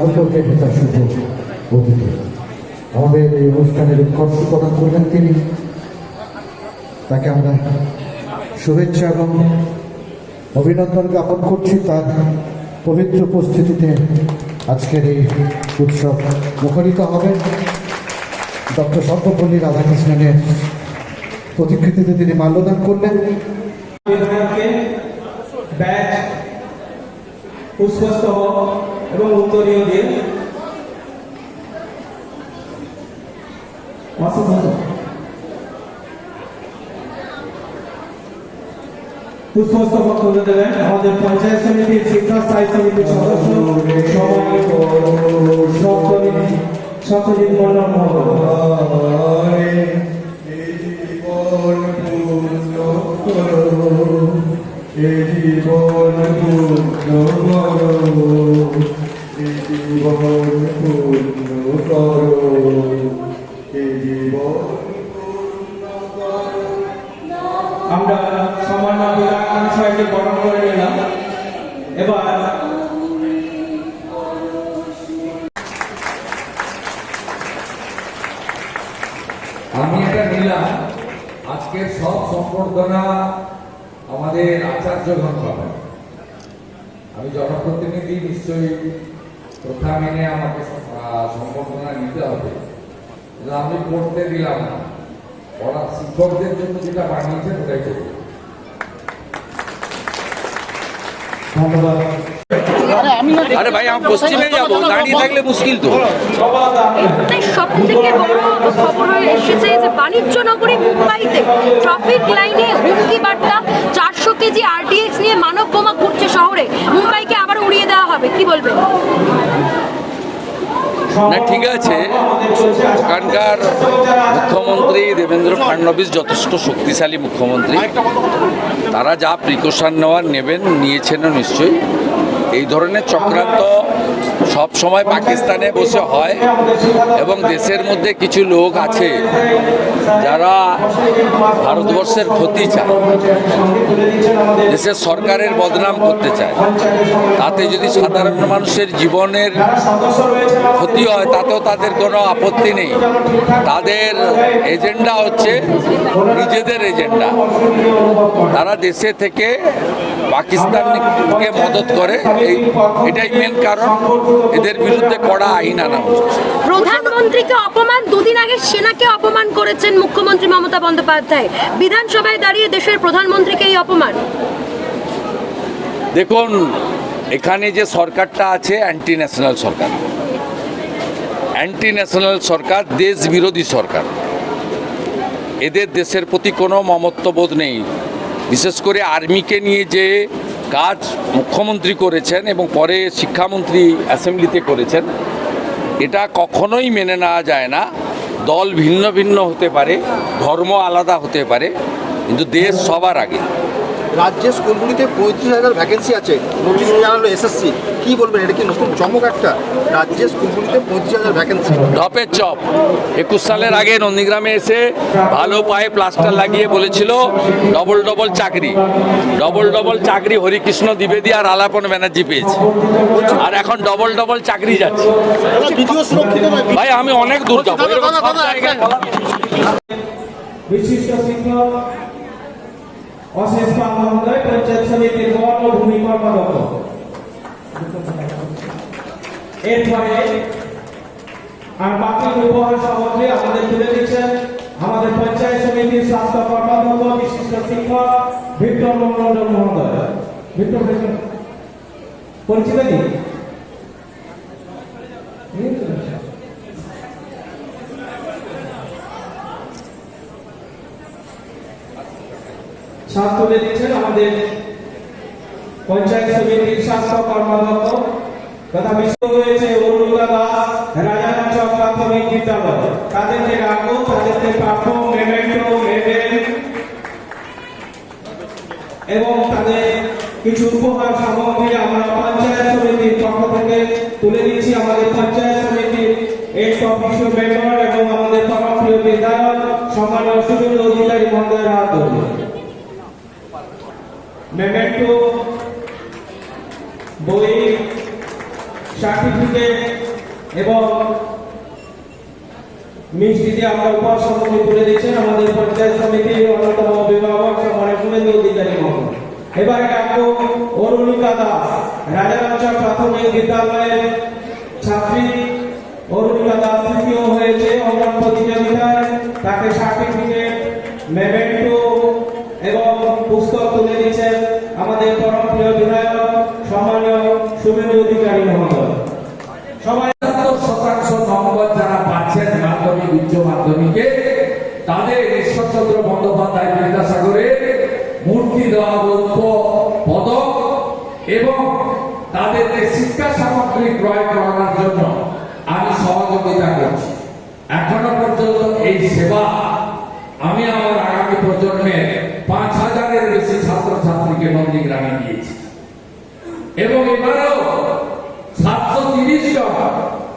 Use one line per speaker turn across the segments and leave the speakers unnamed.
শুভ অতিথি আমাদের এই অনুষ্ঠানের উৎকর্ষ প্রদান তিনি। তাকে আমরা শুভেচ্ছা এবং অভিনন্দন জ্ঞাপন করছি তার পবিত্র উপস্থিতিতে। আজকের এই উৎসব মুখরিত হবে। ডক্টর সর্বপল্লী রাধাকৃষ্ণনের প্রতিকৃতিতে তিনি মাল্যদান করলেন।
ব্যাচ এবং উত্তরীয় দিয়ে পুষ্পস্তবক তুলে দেবেন, আমাদের পঞ্চায়েত সমিতির শিক্ষা, স্থায়ী সমিতির সদস্য সত্যজিৎ মন্ডল মহোদয়।
জীবন পূর্ণ করো।
এবার
আমি এটা নিলাম আজকের সব সম্বর্ধনা আমাদের আচার্যগণ পাবেন আমি জনপ্রতিনিধি নিশ্চয়ই প্রথা মেনে আমাকে সম্বর্ধনা নিতে হবে। আমি পড়তে দিলাম না। পড়া শিক্ষকদের জন্য যেটা বানিয়েছেন ওটাই করব।
আরে ভাই আমি পশ্চিমে যাব দাঁড়িয়ে থাকলে মুশকিল তো।
সব থেকে বড় খবর এসেছে যে বাণিজ্য নগরী মুম্বাইতে ট্রাফিক লাইনে হুমকি বার্তা চারশো কেজি আরডিএক্স নিয়ে মানব বোমা ঘুরছে শহরে। মুম্বাইকে আবার উড়িয়ে দেওয়া হবে। কি বলবেন
না, ঠিক আছে। ওখানকার মুখ্যমন্ত্রী দেবেন্দ্র ফাডনবিস যথেষ্ট শক্তিশালী মুখ্যমন্ত্রী। তারা যা প্রিকশন নেওয়ার নেবেন নিয়েছেন নিশ্চয়ই। এই ধরনের চক্রান্ত সব সময় পাকিস্তানে বসে হয় এবং দেশের মধ্যে কিছু লোক আছে যারা ভারতবর্ষের ক্ষতি চায়। দেশের সরকারের বদনাম করতে চায়। তাতে যদি সাধারণ মানুষের জীবনের ক্ষতি হয়, তাতেও তাদের কোনো আপত্তি নেই। তাদের এজেন্ডা হচ্ছে নিজেদের এজেন্ডা। তারা দেশে থেকে পাকিস্তানকে মদত করে এই এটাই মেন কারণ। এদের বিরুদ্ধে কড়া আইন আনা
প্রধানমন্ত্রীকে অপমান দুদিন আগে সেনাকে অপমান করেছেন মুখ্যমন্ত্রী মমতা বন্দ্যোপাধ্যায়। বিধানসভায় দাঁড়িয়ে দেশের প্রধানমন্ত্রীকে এই অপমান।
দেখুন এখানে যে সরকারটা আছে অ্যান্টি ন্যাশনাল সরকার। অ্যান্টি ন্যাশনাল সরকার দেশ বিরোধী সরকার। এদের দেশের প্রতি কোনো মমত্ববোধ নেই। বিশেষ করে আর্মিকে নিয়ে যে কাজ মুখ্যমন্ত্রী করেছেন এবং পরে শিক্ষামন্ত্রী অ্যাসেম্বলিতে করেছেন, এটা কখনোই মেনে নেওয়া যায় না। দল ভিন্ন ভিন্ন হতে পারে, ধর্ম আলাদা হতে পারে, কিন্তু দেশ সবার আগে।
রাজ্যের স্কুলগুলিতে পঁয়ত্রিশ হাজার ভ্যাকেন্সি আছে। নোটিশ জানালো এসএসসি কি বলবেন? এটা কি নতুন চমক একটা? রাজ্যের স্কুলগুলিতে পঁয়ত্রিশ হাজার ভ্যাকেন্সি
ঢপের চপ। একুশ সালের আগে নন্দীগ্রামে এসে ভালো পায়ে প্লাস্টার লাগিয়ে বলেছিল ডবল ডবল চাকরি। ডবল ডবল চাকরি হরিকৃষ্ণ দ্বিবেদী আর আলাপন ব্যানার্জি পেয়েছে। আর এখন ডবল ডবল চাকরি যাচ্ছে। ভাই আমি অনেক দূর যাব।
বিশিষ্ট শিক্ষক অশেষ পাল মহোদয় পঞ্চায়েত সমিতির বন ও ভূমি কর্মরত। এরপরে আর বাকি উপহার সামগ্রী আমাদের তুলে দিচ্ছেন আমাদের পঞ্চায়েত সমিতির স্বাস্থ্য কর্মরত বিশিষ্ট শিক্ষক, ভিক্টর মন্ডল মহোদয়। ভিক্টর পরিচিত কি? সাত তুলে দিচ্ছেন আমাদের পঞ্চায়েত সমিতির স্বাস্থ্য কর্মরত তথা বিশ্ব হয়েছে অরুণিতা দাস রাজাগঞ্জ প্রাথমিক বিদ্যালয়। তাদেরকে রাখব তাদেরকে প্রাপ্য, মেমেন্টো এবং তাদের কিছু উপহার সামগ্রী আমরা পঞ্চায়েত সমিতির পক্ষ থেকে তুলে দিচ্ছি। আমাদের পঞ্চায়েত সমিতির এক অফিসীয় মেম্বার এবং আমাদের প্রিয় বিধায়ক, সম্মানীয় সুযোগ অধিকারী মহোদয়ের হাত ধরে মেমেন্টো বই সার্টিফিকেট এবং মিষ্টি দিয়ে আমরা উপহার সামগ্রী তুলে দিচ্ছেন। আমাদের পঞ্চায়েত সমিতির অন্যতম অভিভাবক সম্মানের শুভেন্দু অধিকারী মহোদয় এবারে ডাকবো অরুণিকা দাস রাজারামচর প্রাথমিক বিদ্যালয়ের ছাত্রী। অরুণিকা দাস তৃতীয় হয়েছে, অঙ্গন প্রতিযোগিতায় তাকে সার্টিফিকেট মেমেন্টো এবং পুস্তক তুলে দিচ্ছেন। পরম বিধায়ক, সম্মানীয় শুভেন্দু অধিকারী মহোদয়। সবাই
শতাংশ নম্বর যারা পাচ্ছেন মাধ্যমিক, উচ্চ মাধ্যমিকে। তাদের ঈশ্বরচন্দ্র বন্দ্যোপাধ্যায় বিদ্যাসাগরের মূর্তি দেওয়া রৌপ্য পদক এবং তাদেরকে শিক্ষা সামগ্রী ক্রয় করানোর জন্য আমি সহযোগিতা করছি। এখনও পর্যন্ত এই সেবা আমি আমার আগামী প্রজন্মের পাঁচ হাজারের বেশি ছাত্রছাত্রীকে নন্দীগ্রামে দিয়েছি। এবং এবারেও সাতশো তিরিশ জন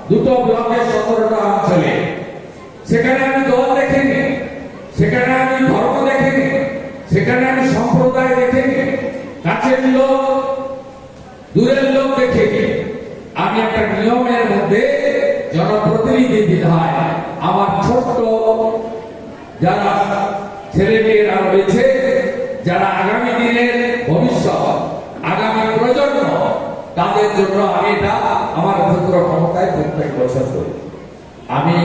দুটো ব্লকের সতেরোটা অঞ্চলে। সেখানে আমি দল দেখিনি, সেখানে আমি ধর্ম দেখিনি, সেখানে আমি সম্প্রদায় দেখিনি, কাছের লোক, দূরের লোক দেখিনি। আমি একটা নিয়মের মধ্যে জনপ্রতিনিধি বিধায় আমার ছোট্ট যারা ছেলে মেয়েরা রয়েছে যারা আগামী দিনের ভবিষ্যৎ, আগামী প্রজন্ম, তাদের জন্য আমি এটা আমার ক্ষুদ্র ক্ষমতায় প্রত্যেক বছর করি। আমি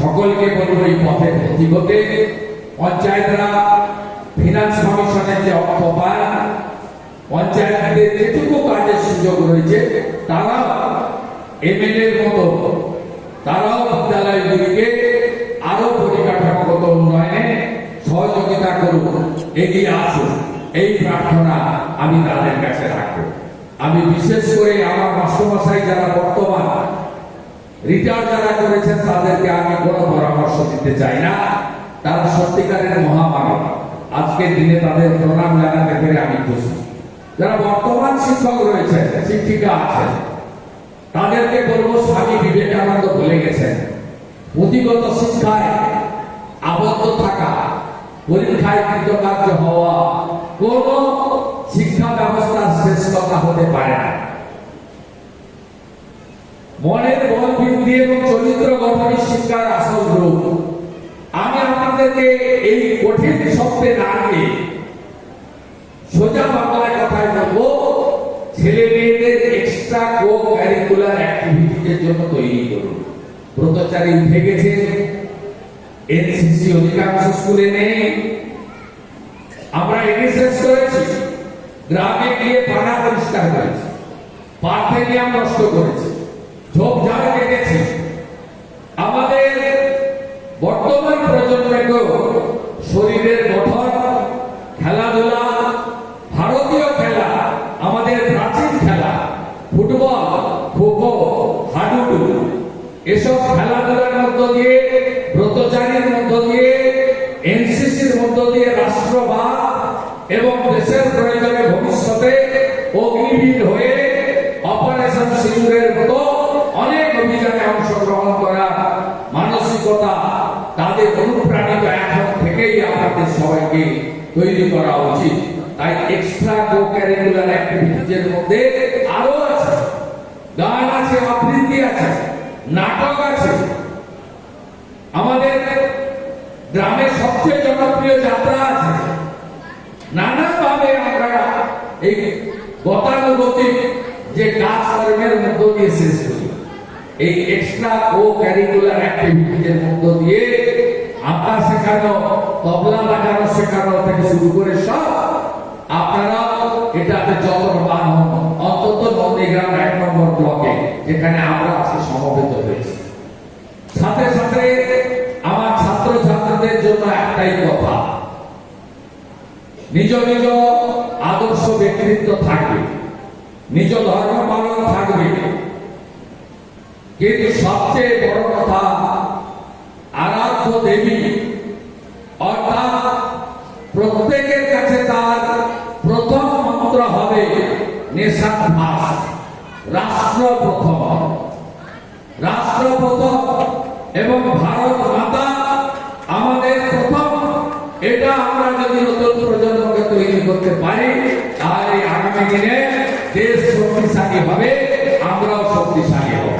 সকলকে বলব এই পথে হতে পঞ্চায়েতরা ফিনান্স কমিশনের যে অর্থ পায়, পঞ্চায়েতদের যেটুকু কাজের সুযোগ রয়েছে তারা এমএলএর মতো তারাও বিদ্যালয়গুলিকে এগিয়ে আসুন, এই প্রার্থনা আমি তাদের কাছে রাখব। আমি বিশেষ করে আমার মাস্টারমশাই যারা বর্তমান রিটায়ার যারা করেছেন, তাদেরকে আমি কোনো পরামর্শ দিতে চাই না। তারা সত্যিকারের মহামানব। আজকের দিনে তাদের প্রণাম জানাতে পেরে আমি খুশি। যারা বর্তমান শিক্ষক রয়েছেন, শিক্ষিকা আছেন, তাদেরকে বলব, স্বামী বিবেকানন্দ বলে গেছেন। পুঁথিগত শিক্ষায় আবদ্ধ থাকা পরীক্ষায় কৃতকার্য হওয়া কোন শিক্ষা ব্যবস্থার শ্রেষ্ঠতা হতে পারে না। মনের বল বৃদ্ধি এবং চরিত্র গঠনই শিক্ষার আসল রূপ। আমি আপনাদেরকে এই কঠিন শব্দে না নিয়ে সোজা বাংলায় কথায় বলব, ছেলে মেয়েদের এক্সট্রা কো কারিকুলার অ্যাক্টিভিটির জন্য তৈরি করুন। ব্রতচারী উঠে গেছে এনসিসি অধিকাংশ স্কুলে নেই। আমরা এনএসএস করেছি, গ্রামে গিয়ে পাড়া পরিষ্কার করেছি পার্থেনিয়াম নষ্ট করেছি ঝোপঝাড় কেটেছি। আমাদের বর্তমান প্রজন্মকেও শরীরের গঠন, খেলাধুলা, ভারতীয় খেলা, আমাদের প্রাচীন খেলা, ফুটবল, খোখো, হাডুডু, এসব খেলাধুলার মধ্য দিয়ে ব্রতচারীর মধ্য দিয়ে, এনসিসির মধ্য দিয়ে রাষ্ট্রবাদ এবং দেশের প্রয়োজনে ভবিষ্যতে অগ্নিবীর হয়ে অপারেশন সিন্দুরের মতো অনেক অভিযানে অংশগ্রহণ করা মানসিকতা তাদের অনুপ্রাণিত এখন থেকেই আমাদের সবাইকে তৈরি করা উচিত। তাই এক্সট্রা কো ক্যারিকুলার অ্যাক্টিভিটিজের মধ্যে আরও আছে। গান আছে, আবৃত্তি আছে, নাটক আছে। আমাদের গ্রামের সবচেয়ে জনপ্রিয় যাত্রা আছে। নানাভাবে আমরা এই গতানুগতিক যে কাজকর্মের মধ্য দিয়ে শেষ করি। এই এক্সট্রা ও ক্যারিকুলার অ্যাক্টিভিটিজের মধ্য দিয়ে আঁকা শেখানো, তবলা লাগানো শেখানো থেকে শুরু করে সব আপনারা এটাতে যত্নবান হন অন্তত নন্দীগ্রাম এক নম্বর ব্লকে, যেখানে আমরা আজকে সমবেত হয়েছি। সাথে সাথে আমার ছাত্র ছাত্রীদের জন্য একটাই কথা। নিজ নিজ আদর্শ ব্যক্তিত্ব থাকবে। নিজ ধর্ম পালন থাকবে। কিন্তু সবচেয়ে বড় কথা, আরাধ্য দেবী, অর্থাৎ প্রত্যেকের কাছে তার প্রথম মন্ত্র হবে নেশাদ ভাস রাষ্ট্র প্রথম। রাষ্ট্র প্রথম। এবং ভারত মাতা আমাদের প্রথম। এটা আমরা যদি নতুন প্রজন্মকে তৈরি করতে পারি, তাহলে আগামী দিনে দেশ শক্তিশালী হবে, আমরাও শক্তিশালী হব।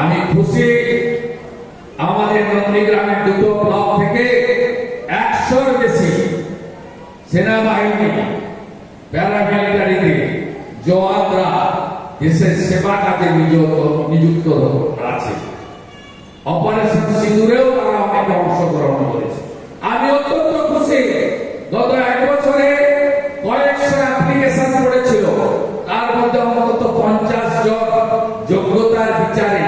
আমি খুশি আমাদের নন্দীগ্রামের দুটো ব্লক থেকে একশোর বেশি সেনাবাহিনী, প্যারামিলিটারিতে জওয়ানরা দেশের সেবা কাজে নিযুক্ত নিযুক্ত আছে অপারেশন সিঁদুরেও তারা অনেকে অংশগ্রহণ করেছে। আমি অত্যন্ত খুশি, গত এক বছরে কয়েকশো অ্যাপ্লিকেশন পড়েছিল। তার মধ্যে অন্তত পঞ্চাশ জন যোগ্যতার বিচারে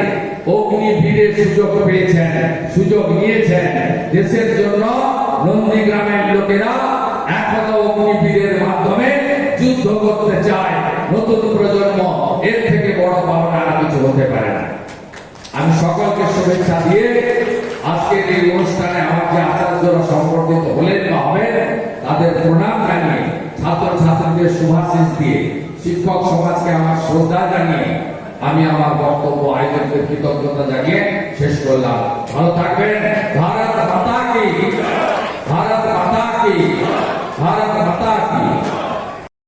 অগ্নিবীরের সুযোগ পেয়েছেন, সুযোগ নিয়েছেন। দেশের জন্য নন্দীগ্রামের লোকেরা এখনও অগ্নিবীরের মাধ্যমে যুদ্ধ করতে চায়। নতুন প্রজন্ম, এর থেকে বড় পাওনা কিছু হতে পারে না। আমি সকলকে শুভেচ্ছা দিয়ে আজকের এই অনুষ্ঠানে আমার যে আচার্যরা সম্পর্কিত হলেন বা হবেন তাদের প্রণাম জানিয়ে ছাত্র ছাত্রীদের শুভাশিস দিয়ে, শিক্ষক সমাজকে আমার শ্রদ্ধা জানিয়ে আমি আমার বক্তব্য, আয়োজকদের কৃতজ্ঞতা জানিয়ে শেষ করলাম। ভালো থাকবেন। ভারত মাতা কি? ভারত মাতা কি? ভারত মাতা কি?